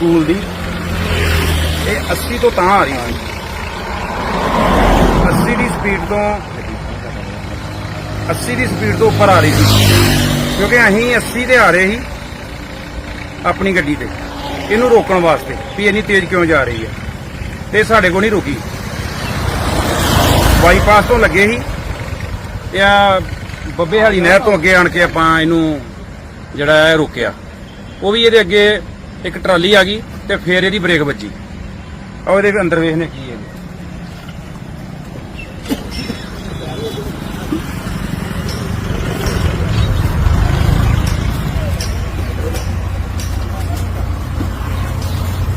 School ਦੀ। ਇਹ 80 ਤੋਂ ਤਾਂ ਆ ਰਹੀ ਸੀ। 80 ਦੀ ਸਪੀਡ ਤੋਂ 80 ਦੀ ਸਪੀਡ ਤੋਂ ਉੱਪਰ ਆ ਰਹੀ ਸੀ। ਕਿਉਂਕਿ ਅਸੀਂ 80 ਤੇ ਆ ਰਹੇ ਸੀ ਆਪਣੀ ਗੱਡੀ ਤੇ। ਇਹਨੂੰ ਰੋਕਣ ਵਾਸਤੇ ਵੀ ਇੰਨੀ ਤੇਜ਼ ਕਿਉਂ ਜਾ ਰਹੀ ਹੈ? ਤੇ ਸਾਡੇ ਕੋਲ ਨਹੀਂ ਰੁਕੀ। ਬਾਈਪਾਸ ਤੋਂ ਲੱਗੇ ਸੀ। ਇਹ ਆ ਬੱਬੇ ਹਾਲੀ ਨਹਿਰ ਤੋਂ ਅੱਗੇ ਆਣ ਕੇ ਆਪਾਂ ਇਹਨੂੰ ਜਿਹੜਾ ਹੈ ਰੋਕਿਆ। ਉਹ ਵੀ ਇਹਦੇ ਅੱਗੇ ਇੱਕ ਟਰਾਲੀ ਆ ਗਈ ਤੇ ਫੇਰ ਇਹਦੀ ਬ੍ਰੇਕ ਵੱਜੀ। ਆ ਇਹਦੇ ਵੀ ਅੰਦਰ ਵੇਖਨੇ ਕੀ ਹੈ।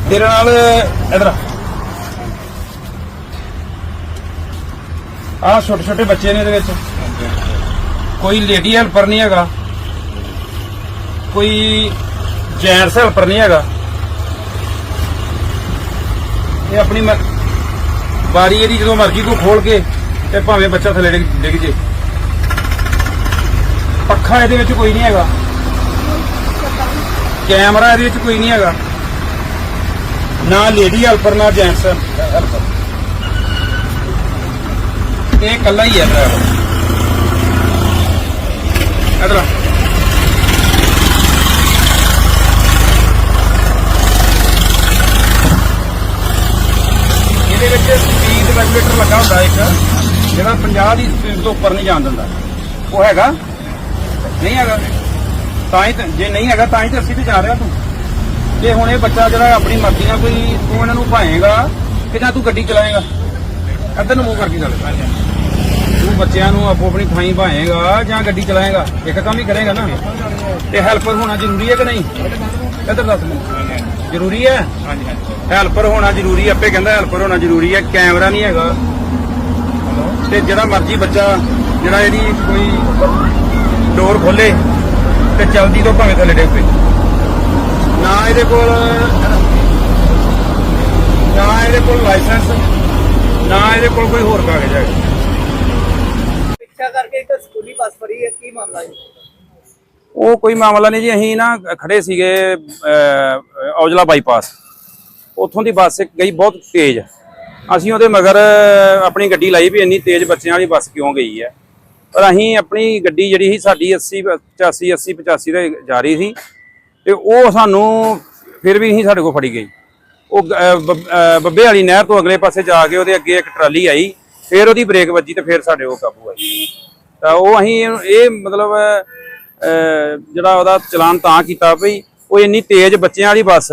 ਤੇਰੇ ਨਾਲ ਇਧਰ ਆ। ਛੋਟੇ ਛੋਟੇ ਬੱਚੇ ਨੇ ਇਹਦੇ ਵਿੱਚ। ਕੋਈ ਲੇਡੀ ਹੈਲਪਰ ਨਹੀਂ ਹੈਗਾ। ਕੋਈ ਜੈਂਟਸ ਹੈਲਪਰ ਨਹੀਂ ਹੈਗਾ। ਇਹ ਆਪਣੀ ਵਾਰੀ ਇਹਦੀ ਜਦੋਂ ਮਰਜ਼ੀ ਤੂੰ ਖੋਲ ਕੇ ਤੇ ਭਾਵੇਂ ਬੱਚਾ ਥੱਲੇ ਡਿੱਗ ਜੇ। ਪੱਖਾ ਇਹਦੇ ਵਿੱਚ ਕੋਈ ਨਹੀਂ ਹੈਗਾ। ਕੈਮਰਾ ਇਹਦੇ ਵਿੱਚ ਕੋਈ ਨਹੀਂ ਹੈਗਾ। ਨਾ ਲੇਡੀ ਹੈਲਪਰ ਨਾ ਜੈਂਟਸ ਹੈਲਪਰ ਇਹ ਇਕੱਲਾ ਹੀ ਹੈ ਡਰਾਈਵਰ ਇਧਰ ਆ ਇਹਦੇ ਵਿੱਚ ਸਪੀਡ ਰੈਗੂਲੇਟਰ ਲੱਗਾ ਹੁੰਦਾ ਇੱਕ, ਜਿਹੜਾ 50 ਦੀ ਸਪੀਡ ਤੋਂ ਉੱਪਰ ਨਹੀਂ ਜਾਣ ਦਿੰਦਾ। ਉਹ ਹੈਗਾ? ਨਹੀਂ ਹੈਗਾ। ਤਾਂ ਹੀ ਜੇ ਨਹੀਂ ਹੈਗਾ, ਤਾਂ ਹੀ ਤਾਂ ਅਸੀਂ ਤੇ ਜਾ ਰਿਹਾ ਤੂੰ। ਤੇ ਹੁਣ ਇਹ ਬੱਚਾ ਜਿਹੜਾ ਆਪਣੀ ਮਰਜ਼ੀ ਨਾਲ ਕੋਈ ਤੂੰ ਇਹਨਾਂ ਨੂੰ ਭਾਏਗਾ ਕਿ ਜਾਂ ਤੂੰ ਗੱਡੀ ਚਲਾਏਗਾ? ਇੱਧਰ ਨੂੰ ਮੂੰਹ ਕਰਕੇ ਚੱਲ। ਤੂੰ ਬੱਚਿਆਂ ਨੂੰ ਆਪੋ ਆਪਣੀ ਥਾਈਂ ਭਾਏਗਾ ਜਾਂ ਗੱਡੀ ਚਲਾਏਗਾ। ਇੱਕ ਕੰਮ ਹੀ ਕਰੇਗਾ ਨਾ। ਤੇ ਹੈਲਪਰ ਹੋਣਾ ਜ਼ਰੂਰੀ ਹੈ ਕਿ ਨਹੀਂ? ਇੱਧਰ ਦੱਸ ਮੈਨੂੰ। ਜ਼ਰੂਰੀ ਹੈ? ਹਾਂਜੀ ਹਾਂਜੀ। ਹੈਲਪਰ ਹੋਣਾ ਜ਼ਰੂਰੀ ਆਪੇ ਕਹਿੰਦਾ ਹੈਲਪਰ ਹੋਣਾ ਜ਼ਰੂਰੀ ਹੈ ਕੈਮਰਾ ਨਹੀਂ ਹੈਗਾ। ਤੇ ਜਿਹੜਾ ਮਰਜ਼ੀ ਬੱਚਾ ਜਿਹੜਾ ਇਹਦੀ ਕੋਈ ਡੋਰ ਖੋਲੇ ਤੇ ਚਲਦੀ ਤੋਂ ਭਾਵੇਂ ਥੱਲੇ ਡਿੱਗ ਪਏ। ਨਾ ਇਹਦੇ ਕੋਲ ਨਾ ਇਹਦੇ ਕੋਲ ਲਾਇਸੈਂਸ ਨਾ ਇਹਦੇ ਕੋਲ ਕੋਈ ਹੋਰ ਕਾਗਜ਼ ਹੈ ਪਿੱਛਾ ਕਰਕੇ ਇੱਕ ਸਕੂਲੀ ਬੱਸ ਫੜੀ ਹੈ ਕੀ ਮਾਮਲਾ ਹੈ ਉਹ ਕੋਈ ਮਾਮਲਾ ਨਹੀਂ ਜੀ ਅਸੀਂ ਨਾ ਖੜੇ ਸੀਗੇ ਔਜਲਾ ਬਾਈਪਾਸ। ਉੱਥੋਂ ਦੀ ਬੱਸ ਇੱਕ ਗਈ ਬਹੁਤ ਤੇਜ਼। ਅਸੀਂ ਉਹਦੇ ਮਗਰ ਆਪਣੀ ਗੱਡੀ ਲਾਈ ਵੀ ਇੰਨੀ ਤੇਜ਼ ਬੱਚਿਆਂ ਵਾਲੀ ਬੱਸ ਕਿਉਂ ਗਈ ਹੈ। ਪਰ ਅਸੀਂ ਆਪਣੀ ਗੱਡੀ ਜਿਹੜੀ ਸੀ, ਸਾਡੀ 80 85 80 85 ਤੇ ਜਾ ਰਹੀ ਸੀ। ਤੇ ਉਹ ਸਾਨੂੰ ਫਿਰ ਵੀ ਨਹੀਂ ਸਾਡੇ ਕੋਲ ਫੜੀ ਗਈ। ਉਹ ਬੱਬੇ ਵਾਲੀ ਨਹਿਰ ਤੋਂ ਅਗਲੇ ਪਾਸੇ ਜਾ ਕੇ ਉਹਦੇ ਅੱਗੇ ਇੱਕ ਟਰਾਲੀ ਆਈ। ਫਿਰ ਉਹਦੀ ਬ੍ਰੇਕ ਵੱਜੀ ਤੇ ਫਿਰ ਸਾਡੇ ਉਹ ਕਾਬੂ ਆਈ ਤਾਂ ਉਹ ਅਸੀਂ ਇਹ ਮਤਲਬ ਜਿਹੜਾ ਉਹਦਾ ਚਲਾਨ ਤਾਂ ਕੀਤਾ ਭਈ ਉਹ ਇੰਨੀ ਤੇਜ਼ ਬੱਚਿਆਂ ਵਾਲੀ ਬੱਸ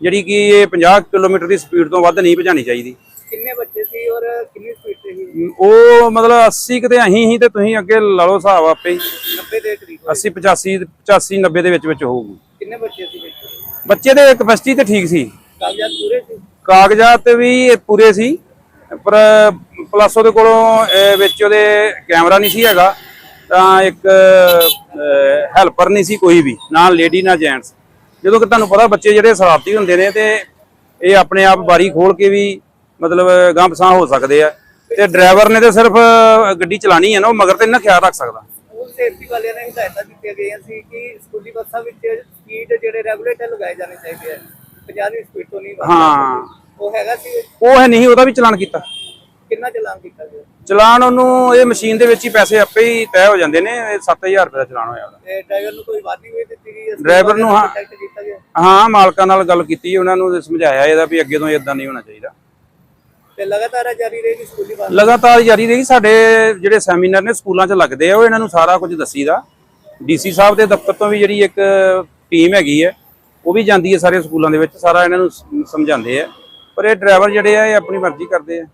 ਜਿਹੜੀ ਕਿ ਇਹ 50 ਕਿਲੋਮੀਟਰ ਦੀ ਸਪੀਡ ਤੋਂ ਵੱਧ ਨਹੀਂ ਭਜਾਣੀ ਚਾਹੀਦੀ। ਕਿੰਨੇ ਬੱਚੇ ਸੀ ਔਰ ਕਿੰਨੀ ਸਪੀਡ ਤੇ ਸੀ? ਉਹ ਮਤਲਬ 80 ਕਿਤੇ ਅਸੀਂ ਹੀ ਤੇ ਤੁਸੀਂ ਅੱਗੇ ਲਾ ਲਓ ਹਿਸਾਬ ਆਪੇ ਹੀ। 90 ਦੇ ਕਰੀਬ 80 85 85 90 ਦੇ ਵਿੱਚ ਵਿੱਚ ਹੋਊਗੀ। ਕਿੰਨੇ ਬੱਚੇ ਸੀ ਵਿੱਚ? ਬੱਚੇ ਦੇ ਕਪੈਸਿਟੀ ਤੇ ਠੀਕ ਸੀ। ਕਾਗਜ਼ਾਤ ਪੂਰੇ ਸੀ? ਕਾਗਜ਼ਾਤ ਵੀ ਇਹ ਪੂਰੇ ਸੀ ਪਰ ਪਲੱਸ ਉਹਦੇ ਕੋਲੋਂ ਅਹ, ਵਿੱਚ ਉਹਦੇ ਕੈਮਰਾ ਨਹੀਂ ਸੀ ਹੈਗਾ ਤਾਂ ਇੱਕ ਹੈਲਪਰ ਨਹੀਂ ਸੀ ਕੋਈ ਵੀ ਨਾ ਲੇਡੀ ਨਾ ਜੈਂਟਸ ਜਦੋਂ ਕਿ ਤੁਹਾਨੂੰ ਪਤਾ ਬੱਚੇ ਜਿਹੜੇ ਸ਼ਰਾਰਤੀ ਹੁੰਦੇ ਨੇ ਤੇ ਇਹ ਆਪਣੇ ਆਪ ਬਾਰੀ ਖੋਲ ਕੇ ਵੀ ਮਤਲਬ ਪਸਾਹ ਹੋ ਸਕਦੇ ਆ। ਤੇ ਡਰਾਈਵਰ ਨੇ ਤੇ ਸਿਰਫ ਗੱਡੀ ਚਲਾਣੀ ਹੈ ਨਾ ਉਹ ਮਗਰ ਤੇ ਇਹਨਾਂ ਖਿਆਲ ਰੱਖ ਸਕਦਾ। ਸੇਫਟੀ ਵਾਲਿਆਂ ਨੇ ਹਦਾਇਤਾਂ ਦਿੱਤੀਆਂ ਗਈਆਂ ਸੀ ਕਿ ਸਕੂਲੀ ਬੱਸਾਂ ਵਿੱਚ ਸਪੀਡ ਜਿਹੜੇ ਰੈਗੂਲੇਟਰ ਲਗਾਏ ਜਾਣੇ ਚਾਹੀਦੇ ਆ। 50 ਦੀ ਸਪੀਡ ਤੋਂ ਨਹੀਂ ਹਾਂ। ਉਹ ਹੈਗਾ ਸੀ। ਉਹ ਹੈ ਨਹੀਂ ਉਹਦਾ ਵੀ ਚਲਾਨ ਕੀਤਾ। ਕਿੰਨਾ ਚਲਾਨ ਕੀਤਾ ਗਿਆ? ਚਲਾਨ ਉਹਨੂੰ ਇਹ ਮਸ਼ੀਨ ਦੇ ਵਿੱਚ ਹੀ ਪੈਸੇ ਆਪੇ ਹੀ ਤੈਅ ਹੋ ਜਾਂਦੇ ਨੇ ਇਹ 7000 ਰੁਪਏ ਦਾ ਚਲਾਨ ਹੋਇਆ ਉਹਦਾ। ਡਰਾਈਵਰ ਨੂੰ ਕੋਈ ਵਾਰਨਿੰਗ ਵੀ ਦਿੱਤੀ ਗਈ? ਡਰਾਈਵਰ ਨੂੰ ਹਾਂ। ਹਾਂ ਮਾਲਕਾਂ ਨਾਲ ਗੱਲ ਕੀਤੀ ਉਹਨਾਂ ਨੂੰ ਸਮਝਾਇਆ ਇਹਦਾ ਵੀ ਅੱਗੇ ਤੋਂ ਇਦਾਂ ਨਹੀਂ ਹੋਣਾ ਚਾਹੀਦਾ। ਤੇ ਲਗਾਤਾਰ ਜਾਰੀ ਰਹੇਗੀ ਸਕੂਲੀ ਬੱਸ ਲਗਾਤਾਰ ਜਾਰੀ ਰਹੀ ਸਾਡੇ ਜਿਹੜੇ ਸੈਮੀਨਾਰ ਨੇ ਸਕੂਲਾਂ 'ਚ ਲੱਗਦੇ ਆ ਉਹ ਇਹਨਾਂ ਨੂੰ ਸਾਰਾ ਕੁਝ ਦੱਸੀਦਾ। ਡੀਸੀ ਸਾਹਿਬ ਦੇ ਦਫ਼ਤਰ ਤੋਂ ਵੀ ਜਿਹੜੀ ਇੱਕ ਟੀਮ ਹੈਗੀ ਹੈ ਉਹ ਵੀ ਜਾਂਦੀ ਹੈ ਸਾਰੇ ਸਕੂਲਾਂ ਦੇ ਵਿੱਚ ਸਾਰਾ ਇਹਨਾਂ ਨੂੰ ਸਮਝਾਉਂਦੇ ਆ। ਪਰ ਇਹ ਡਰਾਈਵਰ ਜਿਹੜੇ ਆ ਇਹ ਆਪਣੀ ਮਰਜ਼ੀ ਕਰਦੇ ਆ।